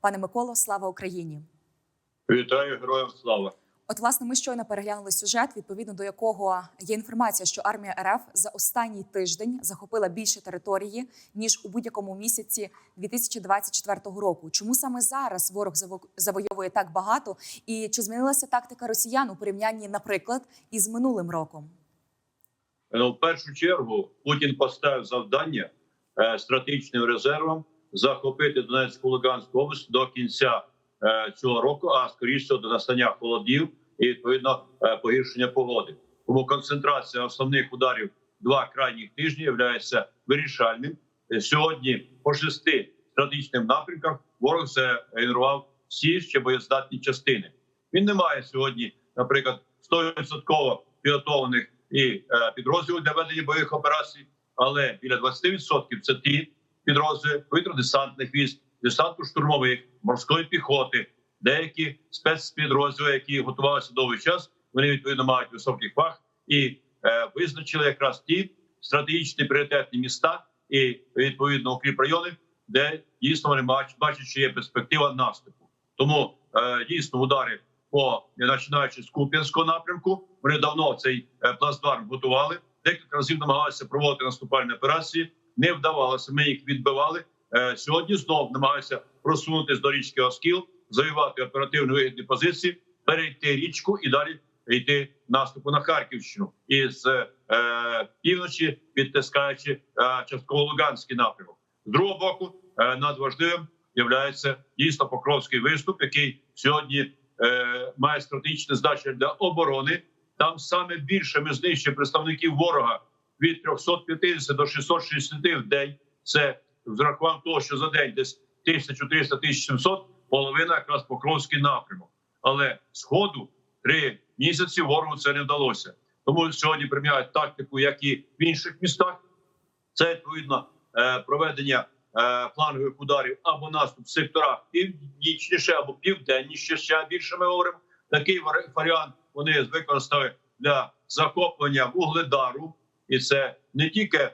Пане Миколо, слава Україні! Вітаю героям слава. От, власне, ми щойно переглянули сюжет, відповідно до якого є інформація, що армія РФ за останній тиждень захопила більше території ніж у будь-якому місяці 2024 року. Чому саме зараз ворог заво- завойовує так багато? І чи змінилася тактика росіян у порівнянні, наприклад, із минулим роком? Ну, в першу чергу Путін поставив завдання е, стратегічним резервам захопити Донецьку Луганську область до кінця е, цього року, а скоріше до настання холодів і відповідно е, погіршення погоди. Тому концентрація основних ударів два крайніх тижні є вирішальним. Е, Сьогодні по шести стратегічним напрямках ворог загенерував всі ще боєздатні частини. Він не має сьогодні, наприклад, 100% підготовлених і підрозділів для ведення бойових операцій, але біля 20% це ті підрозділи повітряно-десантних військ, десантно-штурмових, морської піхоти, деякі спецпідрозділи, які готувалися довгий час. Вони відповідно мають високий фах і е, визначили якраз ті стратегічні пріоритетні міста і відповідно укріпрайони, де дійсно вони бачать, що є перспектива наступу. Тому е, дійсно удари по починаючи з Куп'янського напрямку. Вони давно цей е, плацдарм готували. Декілька разів намагалися проводити наступальні операції. Не вдавалося. Ми їх відбивали. Е, Сьогодні знов намагаються просунутися до річки Оскіл, завоювати оперативно вигідні позиції, перейти річку і далі йти наступу на Харківщину і з е, півночі, підтискаючи е, частково Луганський напрямок. З другого боку, е, надважливим являється дійсно Покровський виступ, який сьогодні е, має стратегічне значення для оборони. Там саме більше ми знищуємо представників ворога від 350 до 660 в день. Це з рахуванням того, що за день десь 1300-1700, половина якраз Покровський напрямок. Але сходу три місяці ворогу це не вдалося. Тому сьогодні приміняють тактику, як і в інших містах. Це відповідно е, проведення е, флангових ударів або наступ в секторах північніше або південніше. Ще більше ми говоримо. Такий вар- варіант вони використали для захоплення вугледару, і це не тільки е,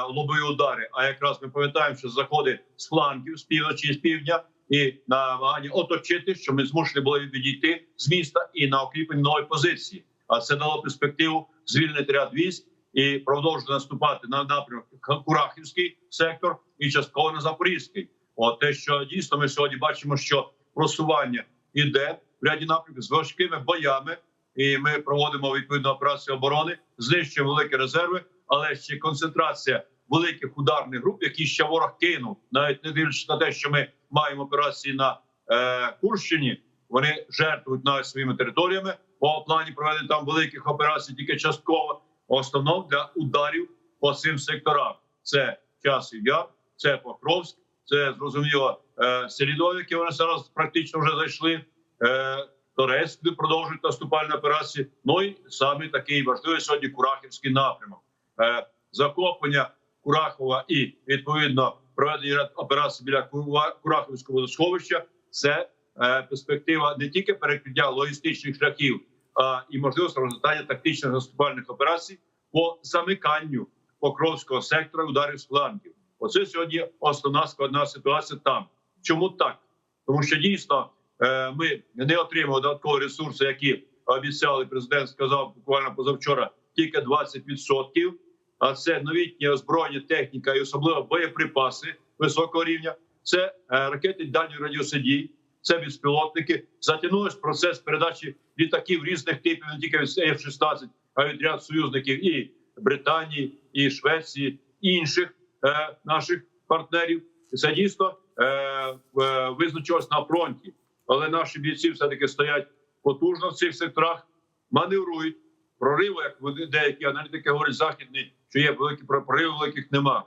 лобові удари, а якраз ми пам'ятаємо, що заходи з флангів, з півночі, з півдня, і намагання оточити, що ми змушені були відійти з міста і на укріплення нової позиції. А це дало перспективу звільнити ряд військ і продовжувати наступати на напрямок Курахівський сектор і частково на Запорізький. От те, що дійсно ми сьогодні бачимо, що просування іде в ряді напрямків з важкими боями, і ми проводимо відповідну операцію оборони, знищуємо великі резерви, але ще концентрація великих ударних груп, які ще ворог кинув, навіть не дивлячись на те, що ми маємо операції на е, Курщині. Вони жертвують навіть своїми територіями по плані проведення там великих операцій, тільки частково. В основному для ударів по цим секторам. Це часів яр, це Покровськ, це зрозуміло е, Селідов, які вони зараз практично вже зайшли. Торецьк, продовжують наступальні операції. Ну і саме такий важливий сьогодні Курахівський напрямок. Е, захоплення Курахова і відповідно проведення ряд операцій біля Курахівського водосховища. Це е, перспектива не тільки перекриття логістичних шляхів, а і можливість розгортання тактичних наступальних операцій по замиканню Покровського сектора ударів з флангів. Оце сьогодні основна складна ситуація там. Чому так? Тому що дійсно ми не отримали додаткові ресурси, які обіцяли. Президент сказав буквально позавчора тільки 20%. А це новітні озброєння, техніка і особливо боєприпаси високого рівня. Це е, ракети дальньої радіуси дій, це безпілотники. Затягнулось процес передачі літаків різних типів, не тільки від F-16, а від ряд союзників і Британії, і Швеції, і інших е, наших партнерів. Це дійсно е, е, визначилось на фронті. Але наші бійці все таки стоять потужно в цих секторах, маневрують. Прориву, як вони деякі аналітики говорять, західні, що є великі прориви, великих нема.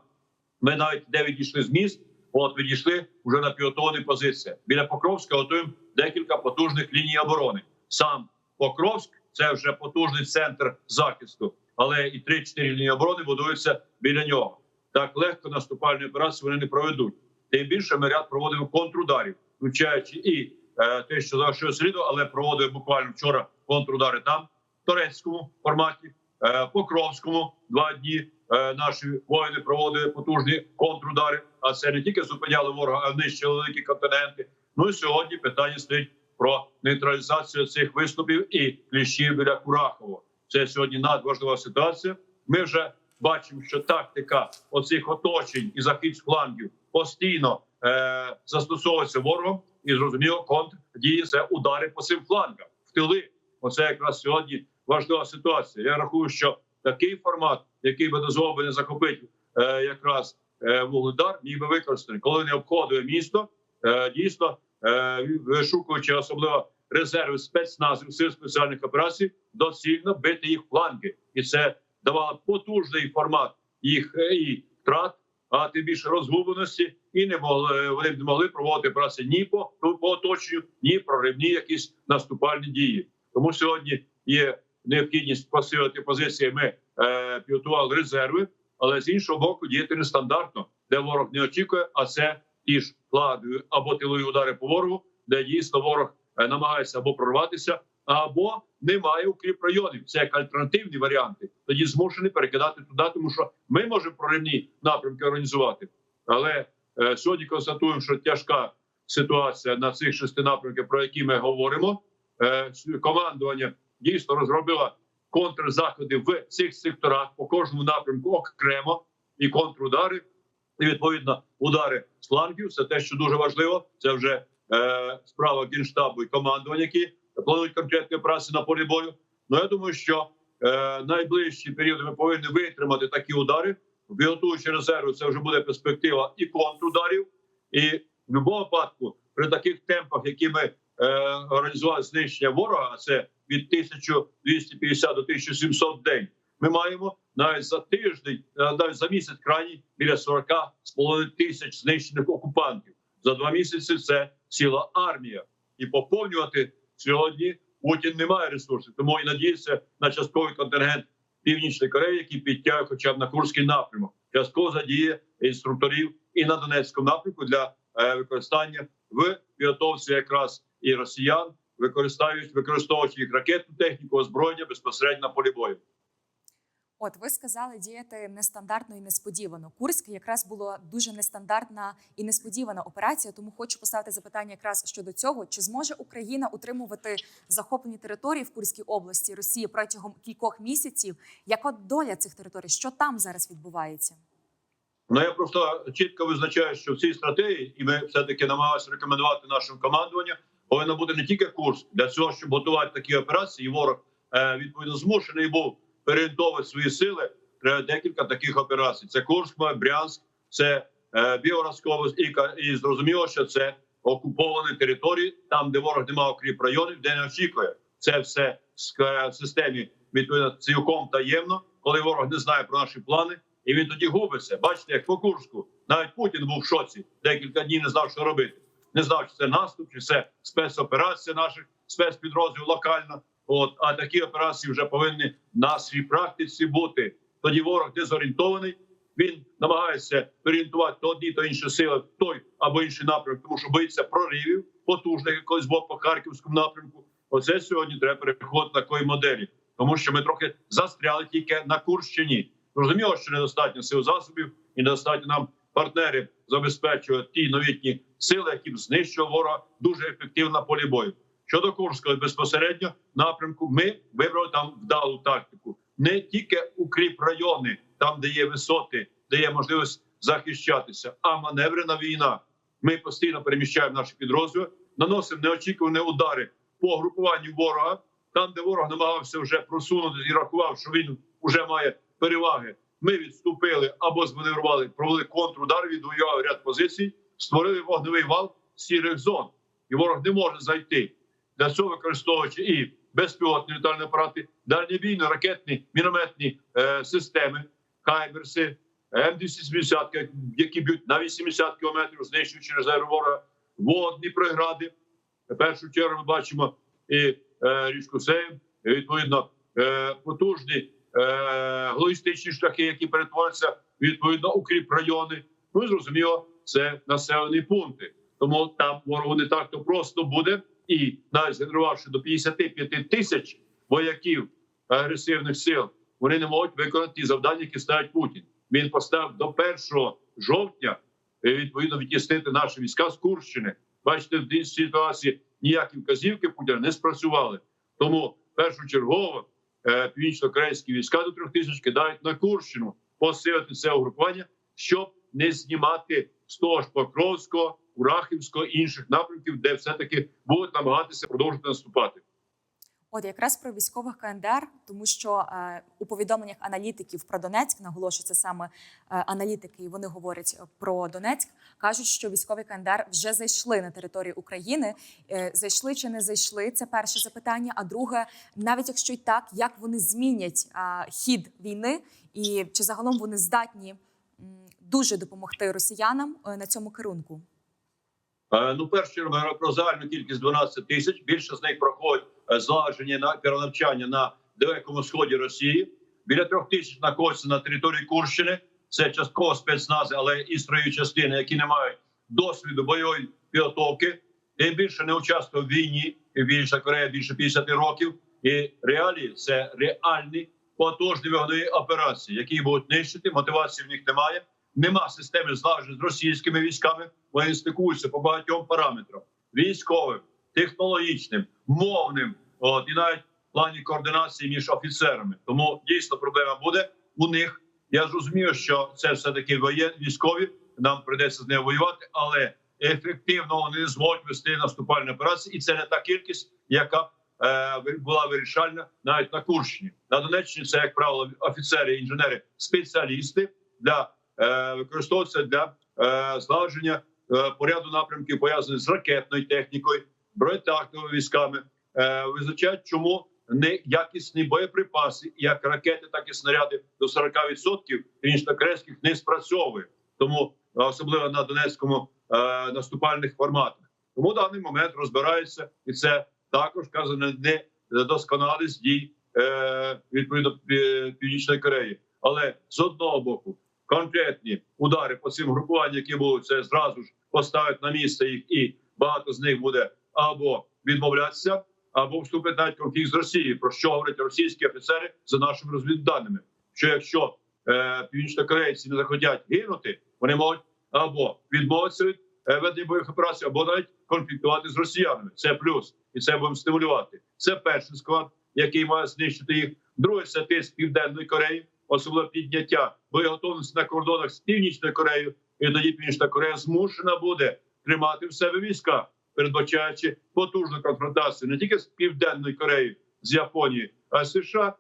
Ми навіть де відійшли з міст, от відійшли вже на підготовлені позиції. Біля Покровська готуємо декілька потужних ліній оборони. Сам Покровськ це вже потужний центр захисту, але і 3-4 лінії оборони будуються біля нього. Так легко наступальні операції вони не проведуть. Тим більше ми ряд проводимо контрударів, включаючи і те, що залишилось сліду, але проводив буквально вчора контрудари там, в турецькому форматі, е, Покровському два дні. Е, наші воїни проводили потужні контрудари. А це не тільки зупиняли ворога, а нищили великі континенти. Ну і сьогодні питання стоїть про нейтралізацію цих виступів і кліщів біля Курахово. Це сьогодні надважлива ситуація. Ми вже бачимо, що тактика оцих оточень і захід з флангів постійно е, застосовується ворогом, і зрозуміло, контрдії це удари по цим флангам в тили. Оце якраз сьогодні важлива ситуація. Я рахую, що такий формат, який би дозволив не захопити е, якраз е, вугледар, міг би використаний, коли не обходує місто, е, дійсно е, вишукуючи особливо резерви спецназів сил спеціальних операцій, доцільно бити їх фланги, і це давало потужний формат їх е, і втрат, а тим більше розгубленості, і не могли вони б не могли проводити операції ні по, по оточенню, ні проривні якісь наступальні дії. Тому сьогодні є необхідність посилити позиції. Ми е, підготували резерви, але з іншого боку діяти нестандартно, де ворог не очікує, а це ті ж кладові або тилові удари по ворогу, де дійсно ворог е, намагається або прорватися, або немає укріп районів. Це як альтернативні варіанти. Тоді змушені перекидати туди, тому що ми можемо проривні напрямки організувати. Але е, сьогодні констатуємо, що тяжка ситуація на цих шести напрямках, про які ми говоримо. Е, командування дійсно розробило контрзаходи в цих секторах по кожному напрямку окремо і контрудари, і відповідно удари з флангів. Це те, що дуже важливо. Це вже е, справа генштабу і командування, які планують конкретні операції на полі бою. Ну я думаю, що е, найближчі періоди ми повинні витримати такі удари, підготуючи резерви. Це вже буде перспектива і контрударів, і в будь-якому випадку при таких темпах, які ми е, організували знищення ворога, це від 1250 до 1700 в день. Ми маємо навіть за тиждень, е, навіть за місяць крайній біля 40 з половиною тисяч знищених окупантів. За два місяці це ціла армія, і поповнювати сьогодні Путін не має ресурсів. Тому і надіється на частковий контингент Північної Кореї, які підтягують хоча б на Курський напрямок. Частково задіє інструкторів і на Донецькому напрямку для е, використання в підготовці якраз і росіян, використовують використовуючи їх ракетну техніку, озброєння безпосередньо на полі бою. От ви сказали діяти нестандартно і несподівано. Курськ якраз була дуже нестандартна і несподівана операція. Тому хочу поставити запитання якраз щодо цього: чи зможе Україна утримувати захоплені території в Курській області Росії протягом кількох місяців? Яка доля цих територій? Що там зараз відбувається? Ну я просто чітко визначаю, що в цій стратегії, і ми все таки намагалися рекомендувати нашим командуванням, повинно бути не тільки курс для цього, щоб готувати такі операції. Ворог е, відповідно змушений був переорієнтовувати свої сили. Декілька таких операцій: це Курськ, Брянськ, це е, Білоруська і, і зрозуміло, що це окуповані території, там, де ворог не мав окріп районів, де не очікує. Це все в в системі відповідно цілком таємно, коли ворог не знає про наші плани, і він тоді губиться. Бачите, як по Курську навіть Путін був в шоці, декілька днів не знав, що робити. Не знав, чи це наступ, чи це спецоперація наших спецпідрозділів локально. От а такі операції вже повинні на свій практиці бути. Тоді ворог дезорієнтований. Він намагається переорієнтувати то одні, то інші сили в той або інший напрямок, тому що боїться проривів потужних якогось боку по харківському напрямку. Оце сьогодні треба переходити на такої моделі, тому що ми трохи застряли тільки на Курщині. Зрозуміло, що недостатньо сил засобів і недостатньо нам партнерів забезпечувати ті новітні сили, які б знищували ворога дуже ефективно на полі бою. Щодо Курського безпосередньо напрямку, ми вибрали там вдалу тактику. Не тільки укріп райони, там де є висоти, де є можливість захищатися, а маневрена війна. Ми постійно переміщаємо наші підрозділи, наносимо неочікувані удари по групуванню ворога, там, де ворог намагався вже просунути і рахував, що він вже має переваги. Ми відступили або зманеврували, провели контрудар, відвоювали ряд позицій, створили вогневий вал сірих зон, і ворог не може зайти. Для цього використовуючи і безпілотні літальні апарати, дальнобійні ракетні мінометні е, системи, хаймерси, М270, які б'ють на 80 кілометрів, знищуючи резерви ворога, водні прегради. Першу чергу ми бачимо і е, річку Сейм, і, відповідно е, потужні е, логістичні шляхи, які перетворюються відповідно укріп райони. Ну і зрозуміло, це населені пункти. Тому там ворогу не так то просто буде. І навіть згенерувавши до 55 тисяч вояків агресивних сил, вони не можуть виконати ті завдання, які ставить Путін. Він поставив до 1 жовтня е, відповідно відтіснити наші війська з Курщини. бачите, в цій ситуації ніякі вказівки Путіна не спрацювали. Тому першочергово е, північно-корейські війська до трьох тисяч кидають на Курщину посилити це угрупування, щоб не знімати з того ж Покровського, Урахівського інших напрямків, де все таки будуть намагатися продовжити наступати. От якраз про військових КНДР, тому що е, у повідомленнях аналітиків про Донецьк наголошується саме е, аналітики, і вони говорять про Донецьк. кажуть, що військові КНДР вже зайшли на територію України. Е, зайшли чи не зайшли? Це перше запитання. А друге, навіть якщо й так, як вони змінять е, хід війни, і чи загалом вони здатні м, дуже допомогти росіянам е, на цьому керунку? Е, Ну, перш чергу про загальну кількість 12 тисяч. Більше з них проходять е, злагодження на перенавчання на далекому сході Росії. Біля трьох тисяч знаходяться на території Курщини. Це частково спецнази, але і строєві частини, які не мають досвіду бойової підготовки. І більше не участвував в війні. І більше Корея більше 50 років. І реалії це реальні потужні вогневі операції, які будуть нищити. Мотивації в них немає. Нема системи злагодження з російськими військами. Вони стикуються по багатьом параметрам: військовим, технологічним, мовним, от і навіть в плані координації між офіцерами. Тому дійсно проблема буде у них. Я зрозумію, що це все таки воє військові. Нам прийдеться з нею воювати, але ефективно вони зможуть вести наступальні операції, і це не та кількість, яка е, була вирішальна навіть на Курщині. На Донеччині це як правило офіцери, інженери, спеціалісти для е, використовуються для е, злагодження е, поряду напрямків пов'язаних з ракетною технікою, бронетактовими військами. Визначають, чому неякісні боєприпаси, як ракети, так і снаряди до 40% північно-корейських не спрацьовує. Тому особливо на Донецькому наступальних форматах. Тому даний момент розбираються, і це також казано не досконалість дій відповідно Північної Кореї. Але з одного боку, конкретні удари по цим групуванням, які будуть це зразу ж поставити на місце їх, і багато з них буде або відмовлятися, або вступити навіть конфлікт з Росією. Про що говорять російські офіцери за нашими розвідданими? Що якщо е, північнокорейці не захотять гинути, вони можуть або відмовитися від е, ведення бойових операцій, або навіть конфліктувати з росіянами. Це плюс, і це будемо стимулювати. Це перший склад, який має знищити їх. Другий це тиск південної Кореї, особливо підняття боєготовності на кордонах з північною Кореєю. І тоді Північна Корея змушена буде тримати в себе війська, передбачаючи потужну конфронтацію не тільки з південною Кореєю, з Японією, а з США.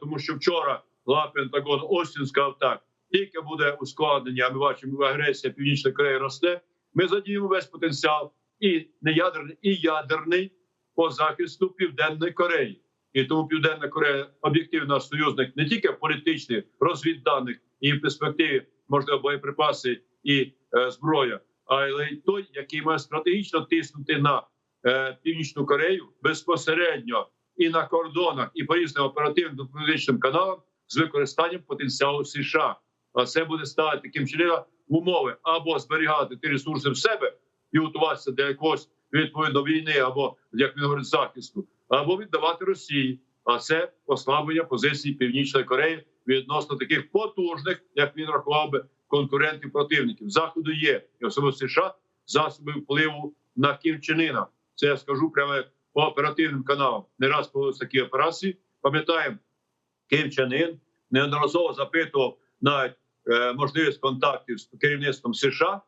Тому що вчора глава Пентагону Остін сказав так: тільки буде ускладнення, а ми бачимо, агресія Північної Кореї росте. Ми задіємо весь потенціал і не ядерний, і ядерний по захисту Південної Кореї. І тому Південна Корея об'єктивно союзник не тільки в політичних розвідданих і в перспективі можливо боєприпаси і е, зброя, але й той, який має стратегічно тиснути на е, північну Корею безпосередньо і на кордонах, і по різним оперативним дипломатичним каналам з використанням потенціалу США. А це буде ставити таким чином умови або зберігати ті ресурси в себе і готуватися до якогось відповідно війни, або як він говорить, захисту, або віддавати Росії. А це послаблення позиції Північної Кореї відносно таких потужних, як він рахував би, конкурентів противників. Заходу є і особливо США засоби впливу на Кім Чен Іна. Це я скажу прямо по оперативним каналам. Не раз проводилися такі операції. Пам'ятаємо, Ін неодноразово запитував навіть е, можливість контактів з керівництвом США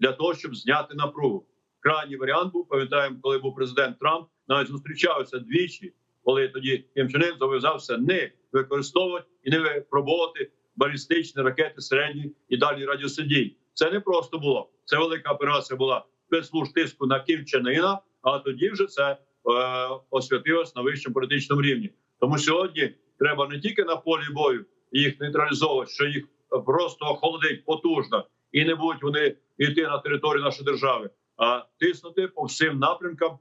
для того, щоб зняти напругу. Крайній варіант був пам'ятаємо, коли був президент Трамп, навіть зустрічався двічі, коли тоді Ін зобов'язався не використовувати і не випробовувати балістичні ракети середньої і дальньої радіосидій. Це не просто було. Це велика операція була спецслужб тиску на Іна, а тоді вже це е, освятилось на вищому політичному рівні. Тому сьогодні треба не тільки на полі бою їх нейтралізовувати, що їх просто охолодить потужно, і не будуть вони йти на територію нашої держави, а тиснути по всім напрямкам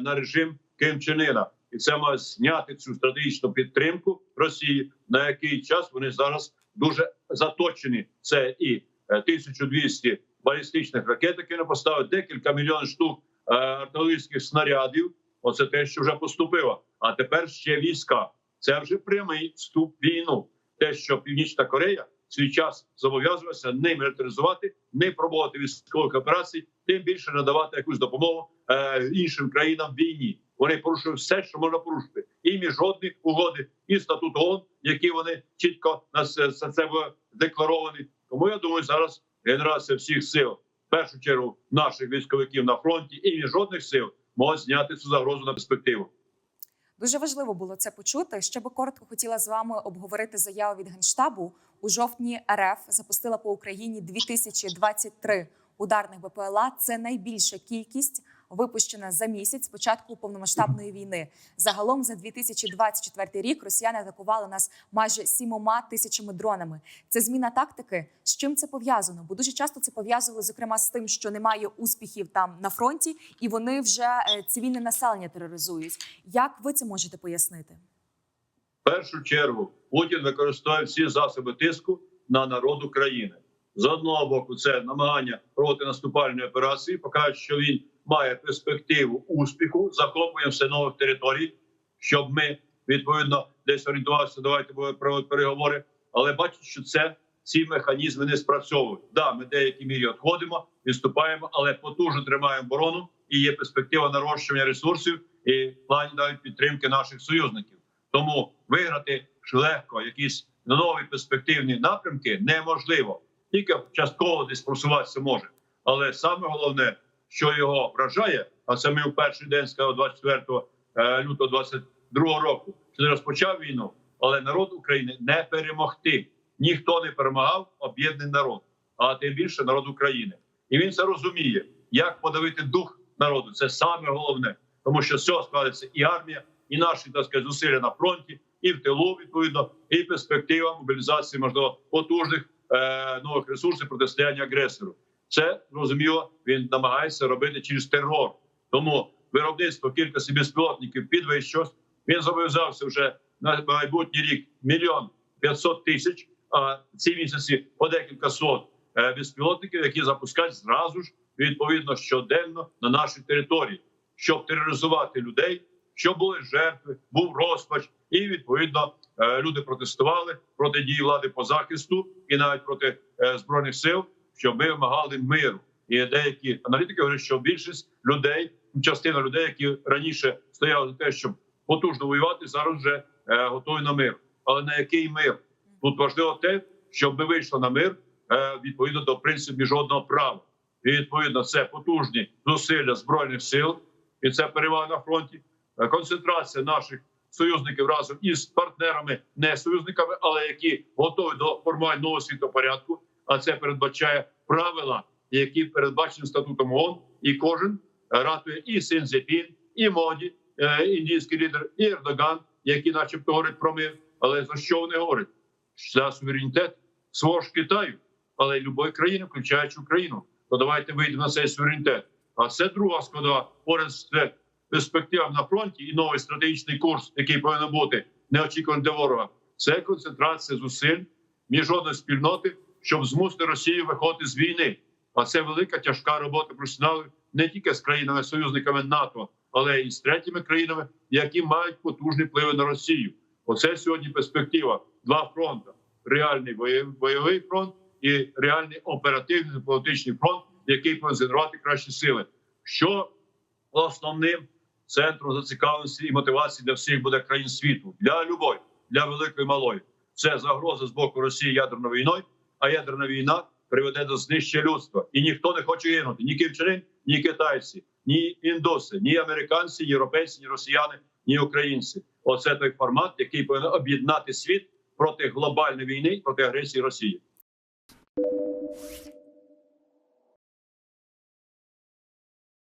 на режим Ким Чен Іна. І це має зняти цю стратегічну підтримку Росії, на який час вони зараз дуже заточені. Це і е, 1200 балістичних ракет, які не поставили, декілька мільйонів штук е, артилерійських снарядів. Оце те, що вже поступило. А тепер ще війська. Це вже прямий вступ війну. Те, що Північна Корея свій час зобов'язувався не мілітаризувати, не пробувати військових операцій, тим більше надавати якусь допомогу е, іншим країнам в війні. Вони порушують все, що можна порушити, і міжнародні угоди, і статут ООН, які вони чітко на с- це декларовані. Тому я думаю, зараз генерація всіх сил, в першу чергу наших військовиків на фронті і міжнародних сил, можуть зняти цю загрозу на перспективу. Дуже важливо було це почути. Ще би коротко хотіла з вами обговорити заяву від генштабу. У жовтні РФ запустила по Україні 2023 ударних БПЛА. Це найбільша кількість випущена за місяць з початку повномасштабної війни. Загалом за 2024 рік росіяни атакували нас майже сімома тисячами дронами. Це зміна тактики. З чим це пов'язано? Бо дуже часто це пов'язували зокрема з тим, що немає успіхів там на фронті, і вони вже е, цивільне населення тероризують. Як ви це можете пояснити? В першу чергу Путін використовує всі засоби тиску на народ України. З одного боку, це намагання проводити наступальні операції, показують, що він має перспективу успіху, захоплення все нових територій, щоб ми відповідно десь орієнтувалися. Давайте будемо проводити переговори. Але бачать, що це ці механізми не спрацьовують. Да, ми в деякій мірі відходимо, відступаємо, але потужно тримаємо оборону і є перспектива нарощування ресурсів і плані навіть підтримки наших союзників. Тому виграти ж легко якісь нові перспективні напрямки неможливо. Тільки частково десь просуватися може. Але саме головне, що його вражає, а ми в перший день сказав 24 е, лютого 22 року, що не розпочав війну, але народ України не перемогти. Ніхто не перемагав об'єднаний народ, а тим більше народ України. І він це розуміє, як подавити дух народу. Це саме головне, тому що з складеться і армія, і наші так сказати, зусилля на фронті, і в тилу відповідно, і перспектива мобілізації можливо потужних е, нових ресурсів протистояння агресору. Це зрозуміло. Він намагається робити через терор. Тому виробництво кількості безпілотників підвищилось. Він зобов'язався вже на майбутній рік мільйон 500 тисяч. А ці місяці по декілька сот е, безпілотників, які запускають зразу ж відповідно щоденно на нашій території, щоб тероризувати людей, щоб були жертви, був розпач, і відповідно е, люди протестували проти дії влади по захисту і навіть проти е, збройних сил, щоб ми вимагали миру. І деякі аналітики говорять, що більшість людей, частина людей, які раніше стояли за те, щоб потужно воювати, зараз вже е, готові на мир. Але на який мир? Тут важливо те, щоб ми вийшли на мир е, відповідно до принципів міжнародного права. І відповідно це потужні зусилля збройних сил, і це перевага на фронті. Е, Концентрація наших союзників разом із партнерами, не союзниками, але які готові до формування нового світопорядку. А це передбачає правила, які передбачені статутом ООН. І кожен ратує і Синзепін, і моді, е, індійський лідер, і Ердоган, які, начебто, говорять про мир. Але за що вони говорять? За суверенітет свого ж Китаю, але й любої країни, включаючи Україну. То давайте вийдемо на цей суверенітет. А це друга складова поряд з е, перспективами на фронті і новий стратегічний курс, який повинен бути неочікуваний для ворога. Це концентрація зусиль міжнародної спільноти, щоб змусити Росію виходити з війни. А це велика тяжка робота професіоналів не тільки з країнами-союзниками НАТО, але й з третіми країнами, які мають потужні впливи на Росію. Оце сьогодні перспектива. Два фронти: реальний бойов- бойовий фронт і реальний оперативний дипломатичний фронт, який повинен згенерувати кращі сили. Що основним центром зацікавленості і мотивації для всіх буде країн світу для любої, для великої і малої. Це загроза з боку Росії ядерною війною, а ядерна війна приведе до знищення людства. І ніхто не хоче гинути. Ні ківчанин, ні китайці, ні індуси, ні американці, ні європейці, ні росіяни, ні українці. Оце той формат, який повинен об'єднати світ проти глобальної війни, проти агресії Росії.